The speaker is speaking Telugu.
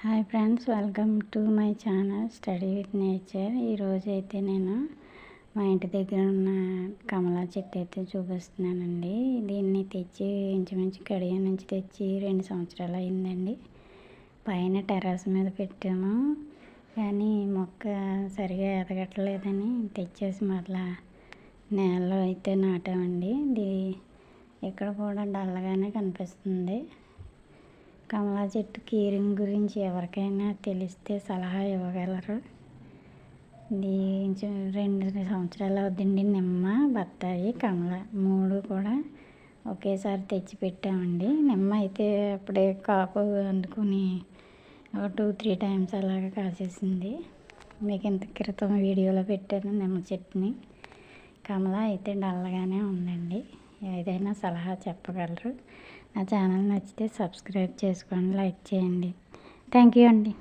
Hi friends welcome to my channel study with nature. ఈరోజు అయితే నేను మా ఇంటి దగ్గర ఉన్న కమలా చెట్టు అయితే చూపిస్తున్నానండి. దీన్ని తెచ్చి ఇంచుమించు కడియం నుంచి తెచ్చి రెండు సంవత్సరాలు అయిందండి. పైన టెర్రస్ మీద పెట్టాము. కానీ మొక్క సరిగా ఎదగట్లేదని తెచ్చేసి మరలా నేలలో అయితే నాటామండి. ఇది ఇక్కడ కూడా డల్లగానే కనిపిస్తుంది. కమలా చెట్టు కీరింగ్ గురించి ఎవరికైనా తెలిస్తే సలహా ఇవ్వగలరు. దీని రెండు సంవత్సరాలు అవుతుందండి. నిమ్మ బత్తాయి కమల మూడు కూడా ఒకేసారి తెచ్చి పెట్టామండి. నిమ్మ అయితే అప్పుడే కాపు అందుకుని ఒక టూ త్రీ టైమ్స్ అలాగా కాసేసింది. మీకు ఇంత క్రితం వీడియోలో పెట్టాను నిమ్మ చెట్టుని. కమల అయితే డల్లగానే ఉందండి. ఏదైనా సలహా చెప్పగలరు. నా ఛానల్ నచ్చితే సబ్స్క్రైబ్ చేసుకోండి లైక్ చేయండి. థ్యాంక్ యూ అండి.